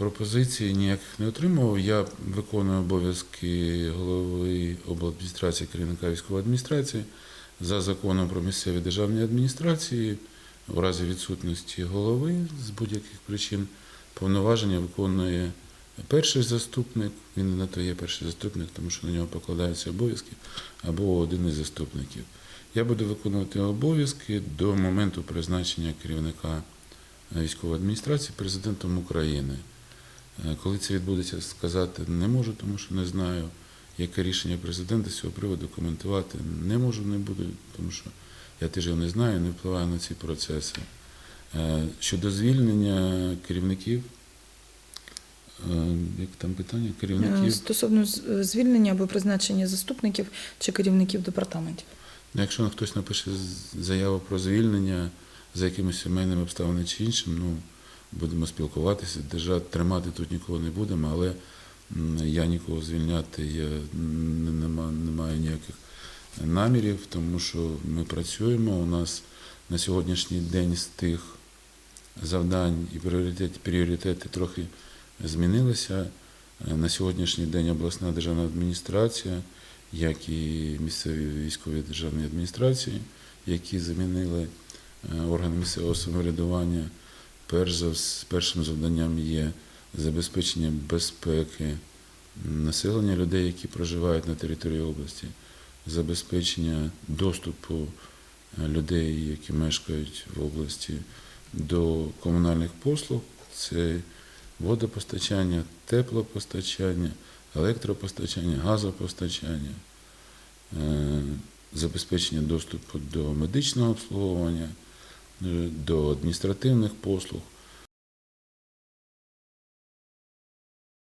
Пропозицій ніяких не отримував. Я виконую обов'язки голови обладміністрації керівника військової адміністрації за законом про місцеві державні адміністрації. В разі відсутності голови з будь-яких причин повноваження виконує перший заступник. Він на то є перший заступник, тому що на нього покладаються обов'язки або один із заступників. Я буду виконувати обов'язки до моменту призначення керівника військової адміністрації президентом України. Е, Коли це відбудеться, сказати не можу, тому що не знаю, яке рішення президента з цього приводу коментувати не можу, не буду, тому що я теж його не знаю, не впливаю на ці процеси. Е, Щодо звільнення керівників, е, як там питання? Керівників. Стосовно звільнення або призначення заступників чи керівників департаментів. Ну, Якщо хтось напише заяву про звільнення за якимись сімейними обставинами чи іншим, ну будемо спілкуватися, держати, тримати тут нікого не будемо, але я нікого звільняти я не, маю ніяких намірів, тому що ми працюємо. У нас на сьогоднішній день з тих завдань і пріоритет, пріоритети трохи змінилися. Е, На сьогоднішній день обласна державна адміністрація, як і місцеві військові державні адміністрації, які замінили е, органи місцевого самоврядування, перш за першим завданням є забезпечення безпеки населення людей, які проживають на території області, забезпечення доступу е, людей, які мешкають в області, до комунальних послуг. Це водопостачання, теплопостачання, електропостачання, газопостачання, е, забезпечення доступу до медичного обслуговування, до адміністративних послуг.